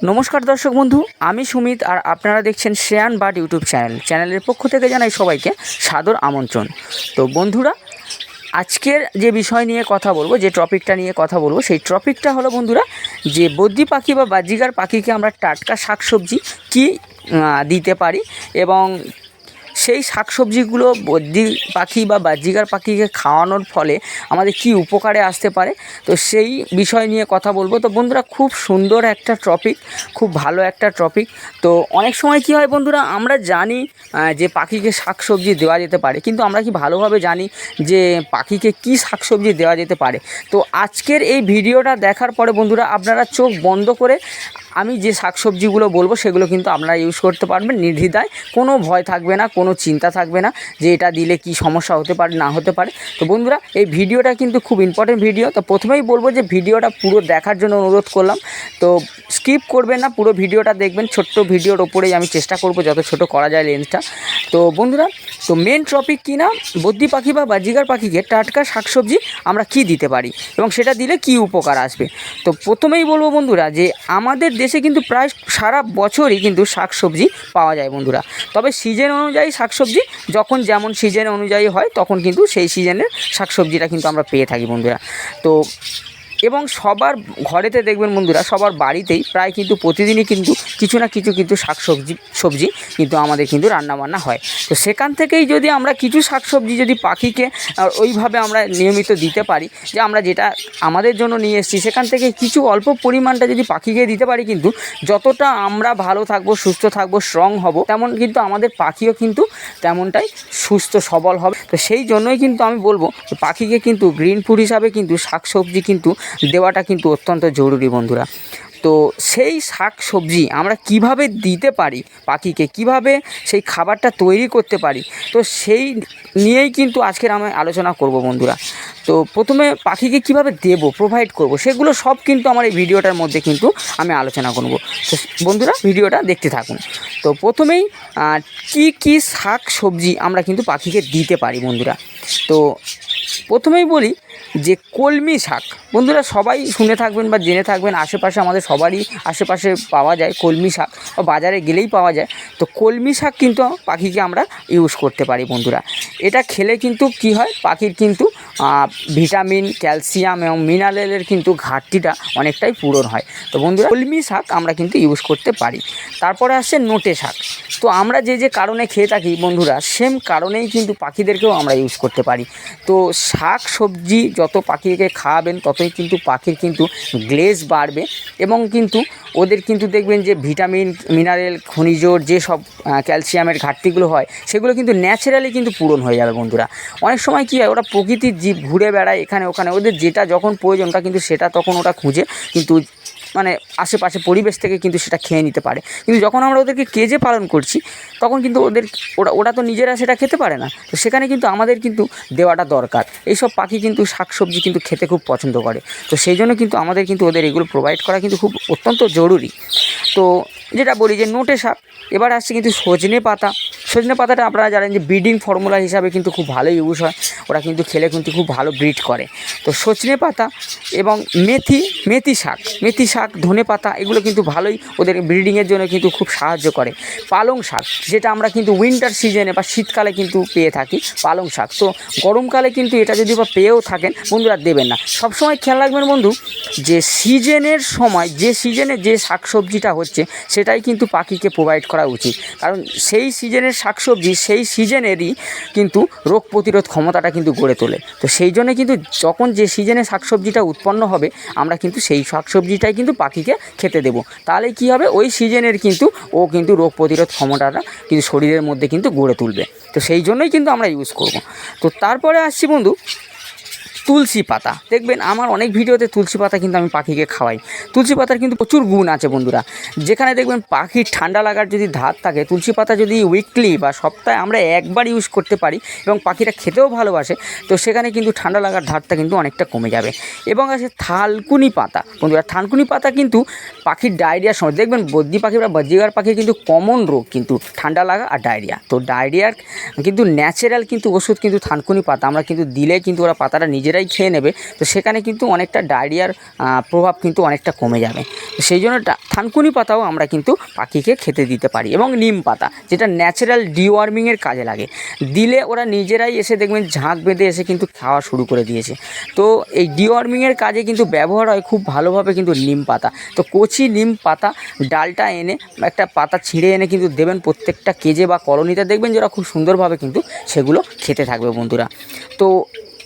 নমস্কার দর্শক বন্ধু, আমি সুমিত আর আপনারা দেখছেন শ্রেয়ান বাট ইউটিউব চ্যানেল। চ্যানেলের পক্ষ থেকে জানাই সবাইকে সাদর আমন্ত্রণ। তো বন্ধুরা, আজকের যে বিষয় নিয়ে কথা বলব, যে টপিকটা নিয়ে কথা বলব, সেই টপিকটা হলো বন্ধুরা, যে বদ্যি পাখি বা বাজিগার পাখিকে আমরা টাটকা শাকসবজি কি দিতে পারি এবং সেই শাকসবজিগুলো বদ্যি পাখি বা বাজিগার পাখিকে খাওয়ানোর ফলে আমাদের কি উপকারে আসতে পারে? তো সেই বিষয় নিয়ে কথা বলব। তো বন্ধুরা, খুব সুন্দর একটা টপিক খুব ভালো একটা টপিক তো অনেক সময় কি হয় বন্ধুরা, আমরা জানি যে পাখিকে শাকসবজি দেওয়া যেতে পারে, কিন্তু আমরা কি ভালোভাবে জানি যে পাখিকে কি শাকসবজি দেওয়া যেতে পারে? তো আজকের এই ভিডিওটা দেখার পরে বন্ধুরা, আপনারা চোখ বন্ধ করে আমি যে শাকসবজিগুলো বলব সেগুলো কিন্তু আপনারা ইউজ করতে পারবেন। নির্দ্বিধায় কোনো ভয় থাকবে না, কোনো চিন্তা থাকবে না যে এটা দিলে কি সমস্যা হতে পারে, না হতে পারে। তো বন্ধুরা, এই ভিডিওটা কিন্তু খুব ইম্পর্টেন্ট ভিডিও তো প্রথমেই বলব যে ভিডিওটা পুরো দেখার জন্য অনুরোধ করলাম। তো স্কিপ করবেন না, পুরো ভিডিওটা দেখবেন। ছোট্ট ভিডিওর ওপরেই আমি চেষ্টা করব যত ছোট করা যায় লেন্সটা তো বন্ধুরা, তো মেন টপিক কি না? বদ্যি পাখি বা বাজিগার পাখিকে টাটকা শাকসবজি আমরা কি দিতে পারি? এবং সেটা দিলে কি উপকার আসবে? তো প্রথমেই বলব বন্ধুরা যে আমাদের দেশে কিন্তু প্রায় সারা বছরই কিন্তু শাকসবজি পাওয়া যায় বন্ধুরা। তবে সিজন অনুযায়ী শাকসবজি যখন যেমন সিজন অনুযায়ী হয়, তখন কিন্তু সেই সিজনের শাকসবজিটা কিন্তু আমরা পেয়ে থাকি বন্ধুরা। তো এবং সবার ঘরেতে দেখবেন বন্ধুরা, সবার বাড়িতেই প্রায় কিন্তু প্রতিদিনই কিন্তু কিছু না কিছু কিন্তু শাক সবজি সবজি কিন্তু আমাদের কিন্তু রান্নাবান্না হয়। তো সেখান থেকেই যদি আমরা কিছু শাকসবজি যদি পাখিকে ওইভাবে আমরা নিয়মিত দিতে পারি, যে আমরা যেটা আমাদের জন্য নিয়ে এসেছি, সেখান থেকে কিছু অল্প পরিমাণটা যদি পাখিকে দিতে পারি কিন্তু যতটা আমরা ভালো থাকব, সুস্থ থাকব স্ট্রং হব, তেমন কিন্তু আমাদের পাখিও কিন্তু তেমনটাই সুস্থ, সবল হবে। তো সেই জন্যই কিন্তু আমি বলব, পাখিকে কিন্তু গ্রিন ফুড হিসাবে কিন্তু শাকসবজি কিন্তু দেওয়াটা কিন্তু অত্যন্ত জরুরি বন্ধুরা। তো সেই শাক সবজি আমরা কীভাবে দিতে পারি পাখিকে? কীভাবে সেই খাবারটা তৈরি করতে পারি? তো সেই নিয়েই কিন্তু আজকের আমি আলোচনা করব বন্ধুরা। তো প্রথমে পাখিকে কীভাবে দেব প্রোভাইড করব, সেগুলো সব কিন্তু আমার এই ভিডিওটার মধ্যে কিন্তু আমি আলোচনা করব। তো বন্ধুরা, ভিডিওটা দেখতে থাকুন। তো প্রথমেই কি কি শাক সবজি আমরা কিন্তু পাখিকে দিতে পারি বন্ধুরা? তো প্রথমেই বলি যে কলমি শাক, বন্ধুরা সবাই শুনে থাকবেন বা জেনে থাকবেন, আশেপাশে আমাদের সবারই আশেপাশে পাওয়া যায় কলমি শাক, বা বাজারে গেলেই পাওয়া যায়। তো কলমি শাক কিন্তু পাখিকে আমরা ইউজ করতে পারি বন্ধুরা। এটা খেলে কিন্তু কি হয়? পাখির কিন্তু ভিটামিন, ক্যালসিয়াম এবং মিনারেলের কিন্তু ঘাটতিটা অনেকটাই পূরণ হয়। তো বন্ধুরা, কলমি শাক আমরা কিন্তু ইউজ করতে পারি। তারপরে আসছে নোটে শাক। তো আমরা যে যে কারণে খেয়ে থাকি বন্ধুরা সেম কারণেই কিন্তু পাখিদেরকেও আমরা ইউজ করতে পারি। তো শাক, সবজি যত পাখিকে খাওয়াবেন, ততই কিন্তু পাখির কিন্তু গ্লেজ বাড়বে এবং কিন্তু ওদের কিন্তু দেখবেন যে ভিটামিন, মিনারেল খনিজর যে সব ক্যালসিয়ামের ঘাটতিগুলো হয়, সেগুলো কিন্তু ন্যাচারালি কিন্তু পূরণ হয়ে যাবে বন্ধুরা। অনেক সময় কী হয়, ওরা প্রকৃতির জীব ঘুরে বেড়ায় এখানে ওখানে, ওদের যেটা যখন প্রয়োজন ওটা কিন্তু সেটা তখন ওটা খুঁজে কিন্তু মানে আশেপাশে পরিবেশ থেকে কিন্তু সেটা খেয়ে নিতে পারে। কিন্তু যখন আমরা ওদেরকে কেজে পালন করছি, তখন কিন্তু ওদের, ওরা ওরা তো নিজেরা সেটা খেতে পারে না। তো সেখানে কিন্তু আমাদের কিন্তু দেওয়াটা দরকার। এইসব পাখি কিন্তু, শাকসবজি কিন্তু খেতে খুব পছন্দ করে। তো সেই জন্য কিন্তু আমাদের কিন্তু ওদের এগুলো প্রোভাইড করা কিন্তু খুব অত্যন্ত জরুরি। তো যেটা বলি যে নোটে শাক, এবার আসছে কিন্তু সজনে পাতা। সজনে পাতাটা আপনারা জানেন যে ব্রিডিং ফর্মুলা হিসাবে কিন্তু খুব ভালো ইউজ হয়। ওরা কিন্তু খেলে কিন্তু খুব ভালো ব্রিড করে। তো সজনে পাতা এবং মেথি মেথি শাক মেথি শাক, ধনে পাতা এগুলো কিন্তু ভালোই ওদের ব্রিডিংয়ের জন্য কিন্তু খুব সাহায্য করে। পালং শাক, যেটা আমরা কিন্তু উইন্টার সিজনে বা শীতকালে কিন্তু পেয়ে থাকি পালং শাক। তো গরমকালে কিন্তু এটা যদি বা পেয়েও থাকেন, বন্ধুরা দেবেন না। সবসময় খেয়াল রাখবেন বন্ধু, যে সিজনের সময়, যে সিজনে যে শাকসবজিটা হচ্ছে, সেটাই কিন্তু পাখিকে প্রোভাইড করা উচিত। কারণ সেই সিজনের শাকসবজি সেই সিজনেরই কিন্তু রোগ প্রতিরোধ ক্ষমতাটা কিন্তু গড়ে তোলে। তো সেই জন্য কিন্তু যখন যে সিজনে শাকসবজিটা উৎপন্ন হবে, আমরা কিন্তু সেই শাকসবজিটাই কিন্তু পাখিকে খেতে দেব। তাহলে কি হবে? ওই সিজনের কিন্তু ও কিন্তু রোগ প্রতিরোধ ক্ষমতাটা কিন্তু শরীরের মধ্যে কিন্তু গড়ে তুলবে। তো সেই জন্যই কিন্তু আমরা ইউজ করব। তো তারপরে আসছি বন্ধু তুলসী পাতা। দেখবেন আমার অনেক ভিডিওতে তুলসী পাতা কিন্তু আমি পাখিকে খাওয়াই। তুলসী পাতার কিন্তু প্রচুর গুণ আছে বন্ধুরা। যেখানে দেখবেন পাখির ঠান্ডা লাগার যদি ধার থাকে, তুলসী পাতা যদি উইকলি বা সপ্তাহে আমরা একবার ইউজ করতে পারি এবং পাখিরা খেতেও ভালোবাসে, তো সেখানে কিন্তু ঠান্ডা লাগার ধারটা কিন্তু অনেকটা কমে যাবে। এবং আছে থালকুনি পাতা। বন্ধুরা থানকুনি পাতা কিন্তু পাখির ডায়রিয়ার সময় দেখবেন বদ্যি পাখি বা বদ্যিগার পাখির কিন্তু কমন রোগ কিন্তু ঠান্ডা লাগা আর ডায়রিয়া তো ডায়রিয়ার কিন্তু ন্যাচারাল কিন্তু ওষুধ কিন্তু থানকুনি পাতা। আমরা কিন্তু দিলে কিন্তু ওরা পাতাটা নিজেরা নিজেরাই খেয়ে নেবে, তো সেখানে কিন্তু অনেকটা ডায়রিয়ার প্রভাব কিন্তু অনেকটা কমে যাবে। সেই জন্য থানকুনি পাতাও আমরা কিন্তু পাখিকে খেতে দিতে পারি এবং নিম পাতা, যেটা ন্যাচারাল ডিওয়ার্মিংয়ের কাজে লাগে। দিলে ওরা নিজেরাই এসে দেখবেন ঝাঁক বেঁধে এসে কিন্তু খাওয়া শুরু করে দিয়েছে। তো এই ডিওয়ার্মিংয়ের কাজে কিন্তু ব্যবহার হয় খুব ভালোভাবে কিন্তু নিম পাতা। তো কচি নিম পাতা, ডালটা এনে একটা পাতা ছিঁড়ে এনে কিন্তু দেবেন প্রত্যেকটা কেজে বা কলোনিতে, দেখবেন যে ওরা খুব সুন্দরভাবে কিন্তু সেগুলো খেতে থাকবে বন্ধুরা। তো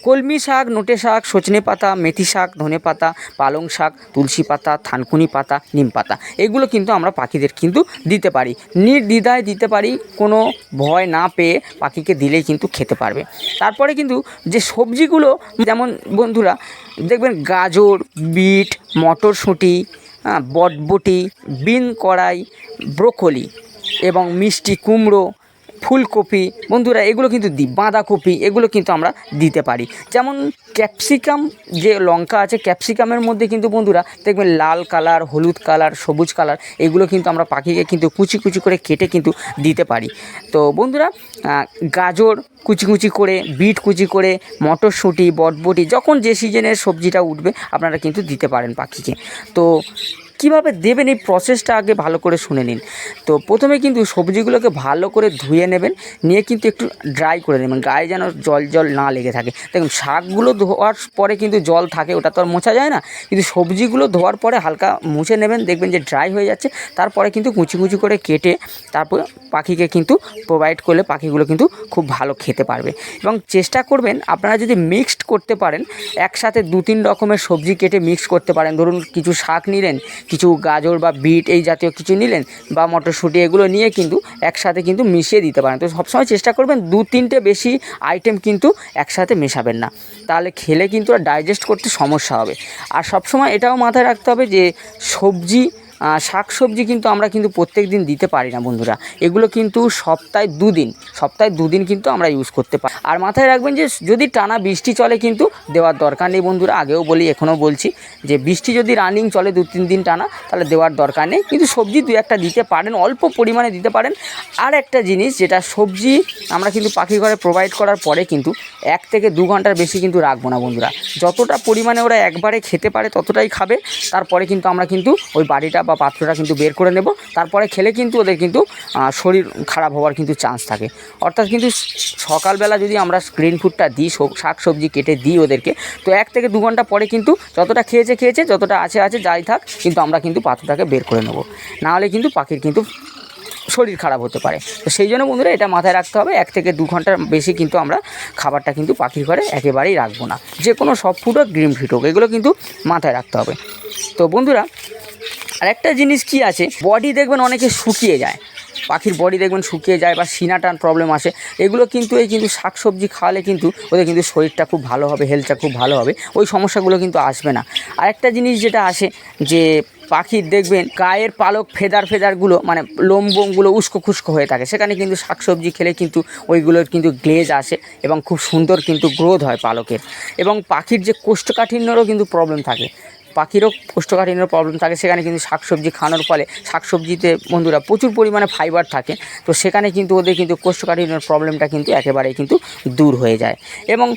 কলমি শাক, নোটে শাক, সজনে পাতা, মেথি শাক, ধনে পাতা, পালং শাক, তুলসী পাতা, থানকুনি পাতা, নিম পাতা। এগুলো কিন্তু আমরা পাখিদের কিন্তু দিতে পারি। নির্দ্বিধায় দিতে পারি, কোনো ভয় না পেয়ে পাখিকে দিলেই কিন্তু খেতে পারবে। তারপরে কিন্তু যে সবজিগুলো, যেমন বন্ধুরা, দেখবেন গাজর, বিট, মটরশুঁটি বটবটি, বিন কড়াই, ব্রোকলি এবং মিষ্টি কুমড়ো ফুলকপি, বন্ধুরা এগুলো কিন্তু দিই বাঁধাকপি, এগুলো কিন্তু আমরা দিতে পারি। যেমন ক্যাপসিকাম, যে লঙ্কা আছে, ক্যাপসিকামের মধ্যে কিন্তু বন্ধুরা দেখবেন লাল কালার, হলুদ কালার, সবুজ কালার, এগুলো কিন্তু আমরা পাখিকে কিন্তু কুচি কুচি করে কেটে কিন্তু দিতে পারি। তো বন্ধুরা গাজর কুচি কুচি করে, বিট কুচি করে, মটরশুঁটি, বটবটি, যখন যে সিজনের সবজিটা উঠবে, আপনারা কিন্তু দিতে পারেন পাখিকে। তো কীভাবে দেবেন এই প্রসেসটা আগে ভালো করে শুনে নিন। তো প্রথমে কিন্তু সবজিগুলোকে ভালো করে ধুয়ে নেবেন, নিয়ে কিন্তু একটু ড্রাই করে নেবেন, গায়ে যেন জল জল না লেগে থাকে। দেখুন, শাকগুলো ধোয়ার পরে কিন্তু জল থাকে, ওটা তো আর মোছা যায় না। কিন্তু সবজিগুলো ধোয়ার পরে হালকা মুছে নেবেন, দেখবেন যে ড্রাই হয়ে যাচ্ছে। তারপরে কিন্তু কুচি কুচি করে কেটে তারপর পাখিকে কিন্তু প্রোভাইড করলে পাখিগুলো কিন্তু খুব ভালো খেতে পারবে। এবং চেষ্টা করবেন, আপনারা যদি মিক্সড করতে পারেন, একসাথে দু তিন রকমের সবজি কেটে মিক্স করতে পারেন। ধরুন, কিছু শাক নিলেন কিছু গাজর বা বিট এই জাতীয় কিছু নিলেন বা মটরশুঁটি এগুলো নিয়ে কিন্তু একসাথে কিন্তু মিশিয়ে দিতে পারেন। তো সবসময় চেষ্টা করবেন দু তিনটে বেশি আইটেম কিন্তু একসাথে মেশাবেন না। তাহলে খেলে কিন্তু ডাইজেস্ট করতে সমস্যা হবে। আর সবসময় এটাও মাথায় রাখতে হবে যে সবজি শাক সবজি কিন্তু আমরা কিন্তু প্রত্যেক দিন দিতে পারি না, বন্ধুরা। এগুলো কিন্তু সপ্তাহে দুদিন সপ্তাহে দুদিন কিন্তু আমরা ইউজ করতে পারি। আর মাথায় রাখবেন যে, যদি টানা বৃষ্টি চলে কিন্তু দেওয়ার দরকার নেই, বন্ধুরা। আগেও বলি, এখনও বলছি যে, বৃষ্টি যদি রানিং চলে দু তিন দিন টানা, তাহলে দেওয়ার দরকার নেই। কিন্তু সবজি দু একটা দিতে পারেন, অল্প পরিমাণে দিতে পারেন। আর একটা জিনিস, যেটা সবজি আমরা কিন্তু পাখি ঘরে প্রোভাইড করার পরে কিন্তু এক থেকে দু ঘণ্টার বেশি কিন্তু রাখব না, বন্ধুরা। যতটা পরিমাণে ওরা একবারে খেতে পারে, ততটাই খাবে। তারপরে কিন্তু আমরা কিন্তু ওই বাড়িটা বা পাত্রটা কিন্তু বের করে নেব। তারপরে খেলে কিন্তু ওদের কিন্তু শরীর খারাপ হওয়ার কিন্তু চান্স থাকে। অর্থাৎ কিন্তু সকালবেলা যদি আমরা স্ক্রিন ফুডটা দিই শাক সবজি কেটে দিই ওদেরকে, তো এক থেকে দু ঘণ্টা পরে কিন্তু যতটা খেয়েছে খেয়েছে, যতটা আছে আছে যাই থাক, কিন্তু আমরা কিন্তু পাত্রটাকে বের করে নেব। নাহলে কিন্তু পাখির কিন্তু শরীর খারাপ হতে পারে। তো সেই জন্য বন্ধুরা এটা মাথায় রাখতে হবে, এক থেকে দু ঘণ্টার বেশি কিন্তু আমরা খাবারটা কিন্তু পাখির ঘরে একেবারেই রাখব না। যে কোনো সব ফুড হোক গ্রিন ফিড হোক, এগুলো কিন্তু মাথায় রাখতে হবে। তো বন্ধুরা আরেকটা জিনিস কি আছে? বডি দেখবেন অনেকে শুকিয়ে যায়। পাখির বডি দেখবেন শুকিয়ে যায় বা সিনাটান প্রবলেম আসে। এগুলো কিন্তু এই কিন্তু শাক সবজি খাওয়ালে কিন্তু ওদের কিন্তু শরীরটা খুব ভালো হবে হেলথটা খুব ভালো হবে। ওই সমস্যাগুলো কিন্তু আসবে না। আরেকটা জিনিস যেটা আসে যে পাখির দেখবেন গায়ের পালক ফেদার ফেদারগুলো মানে লোম বোমগুলো উস্কো খুস্কো হয়ে থাকে। সেখানে কিন্তু শাকসবজি খেলে কিন্তু ওইগুলোর কিন্তু গ্লেজ আসে এবং খুব সুন্দর কিন্তু গ্রোথ হয় পালকের। এবং পাখির যে কোষ্ঠকাঠিন্যরও কিন্তু প্রবলেম থাকে। পাখিরও কোষ্ঠকাঠিন্যের প্রবলেম থাকে, সেখানে কিন্তু শাকসবজি খাওয়ানোর ফলে শাকসবজিতে বন্ধুরা প্রচুর পরিমাণে ফাইবার থাকে। তো সেখানে কিন্তু ওদের কিন্তু কোষ্ঠকাঠিন্যের প্রবলেমটা কিন্তু একেবারেই কিন্তু দূর হয়ে যায়। এবং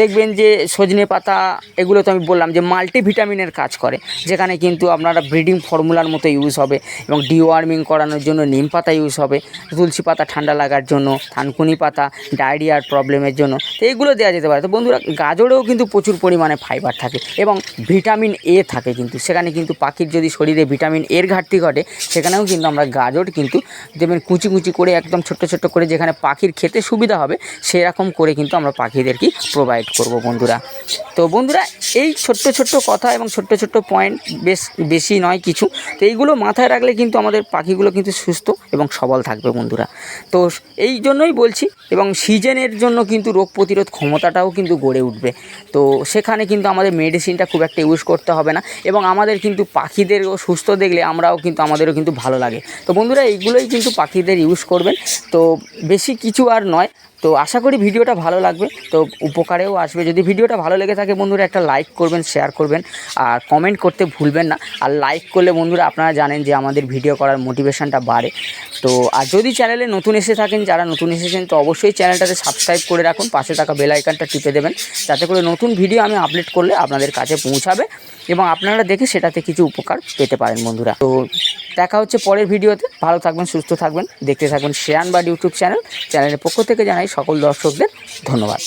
দেখবেন যে সজনে পাতা, এগুলো তো আমি বললাম যে মাল্টিভিটামিনের কাজ করে, যেখানে কিন্তু আপনারা ব্রিডিং ফর্মুলার মতো ইউজ হবে এবং ডিওয়ার্মিং করানোর জন্য নিম পাতা ইউজ হবে, তুলসী পাতা ঠান্ডা লাগার জন্য, থানকুনি পাতা ডায়রিয়ার প্রবলেমের জন্য। তো এগুলো দেওয়া যেতে পারে। তো বন্ধুরা, গাজরেও কিন্তু প্রচুর পরিমাণে ফাইবার থাকে এবং ভিটামিন এ থাকে কিন্তু। সেখানে কিন্তু পাখির যদি শরীরে ভিটামিন এর ঘাটতি ঘটে, সেখানেও কিন্তু আমরা গাজর কিন্তু দেখবেন কুচি কুচি করে একদম ছোট্ট ছোট্ট করে যেখানে পাখির খেতে সুবিধা হবে, সেরকম করে কিন্তু আমরা পাখিদেরকে প্রোভাইড করব বন্ধুরা। তো বন্ধুরা, এই ছোট্ট ছোট্ট কথা এবং ছোট্ট ছোট্ট পয়েন্ট বেশ বেশি নয় কিছু, তো এইগুলো মাথায় রাখলে কিন্তু আমাদের পাখিগুলো কিন্তু সুস্থ এবং সবল থাকবে বন্ধুরা। তো এই জন্যই বলছি, এবং সিজনের জন্য কিন্তু রোগ প্রতিরোধ ক্ষমতাটাও কিন্তু গড়ে উঠবে। তো সেখানে কিন্তু আমাদের মেডিসিনটা খুব একটা ইউজ করতে হবে না। এবং আমাদের কিন্তু পাখিদেরও সুস্থ দেখলে আমরাও কিন্তু আমাদেরও কিন্তু ভালো লাগে। তো বন্ধুরা, এইগুলোই কিন্তু পাখিদের ইউজ করবেন। তো বেশি কিছু আর নয়। তো আশা করি ভিডিওটা ভালো লাগবে। তো উপকারেও আসবে। যদি ভিডিওটা ভালো লেগে থাকে বন্ধুরা, একটা লাইক করবেন শেয়ার করবেন। আর কমেন্ট করতে ভুলবেন না। আর লাইক করলে বন্ধুরা, আপনারা জানেন যে আমাদের ভিডিও করার মোটিভেশনটা বাড়ে। তো আর যদি চ্যানেলে নতুন এসে থাকেন, যারা নতুন এসেছেন, তো অবশ্যই চ্যানেলটাতে সাবস্ক্রাইব করে রাখুন। পাশে থাকা বেল আইকনটা টিপে দেবেন। যাতে করে নতুন ভিডিও আমি আপলোড করলে আপনাদের কাছে পৌঁছাবে। এবং আপনারা দেখে সেটাতে কিছু উপকার পেতে পারেন বন্ধুরা। তো দেখা হচ্ছে পরের ভিডিওতে। ভালো থাকবেন, সুস্থ থাকবেন, দেখতে থাকবেন শেয়ান বা ইউটিউব চ্যানেল। চ্যানেলের পক্ষ থেকে জানাই সকল দর্শকদের ধন্যবাদ।